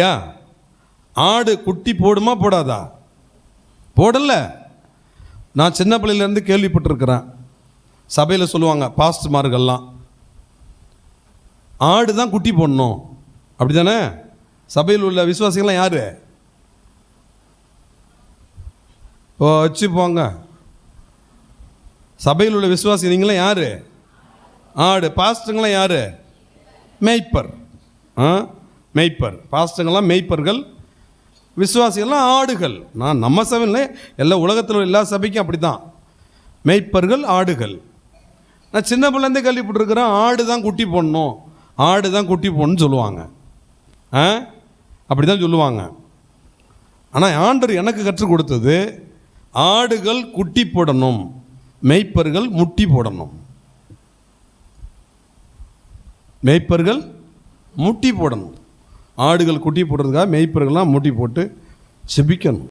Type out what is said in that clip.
யா? ஆடு குட்டி போடுமா போடாதா? போடல. நான் சின்ன பிள்ளையிலேருந்து கேள்விப்பட்டிருக்கிறேன். சபையில் சொல்லுவாங்க பாஸ்ட்மார்கள்லாம் ஆடு தான் குட்டி போடணும். அப்படி தானே சபையில் உள்ள விசுவாசிகள்லாம் யார்? ஓ வச்சு போங்க. சபையில் உள்ள விசுவாசி நீங்களாம் யார்? ஆடு. பாஸ்ட்டுங்களாம் யார்? மேய்ப்பர். ஆ? மேய்ப்பர். பாஸ்ட்டுங்கெல்லாம் மேய்ப்பர்கள் விசுவாசிகள்லாம் ஆடுகள். நான் நம்ம சபையில் எல்லா உலகத்தில் எல்லா சபைக்கும் அப்படி தான் மெய்ப்பர்கள் ஆடுகள். நான் சின்ன பிள்ளைந்தே கேள்விப்பட்டிருக்கிறேன் ஆடு தான் குட்டி போடணும் ஆடு தான் குட்டி போடணும்னு சொல்லுவாங்க. ஆ? அப்படி தான் சொல்லுவாங்க. ஆனால் ஆண்டர் எனக்கு கற்றுக் கொடுத்தது ஆடுகள் குட்டி போடணும் மெய்ப்பர்கள் முட்டி போடணும். மேய்ப்பர்கள் முட்டி போடணும். ஆடுகள் குட்டி போடுறதுக்காக மேய்ப்பர்கள்லாம் மூட்டி போட்டு செபிக்கணும்.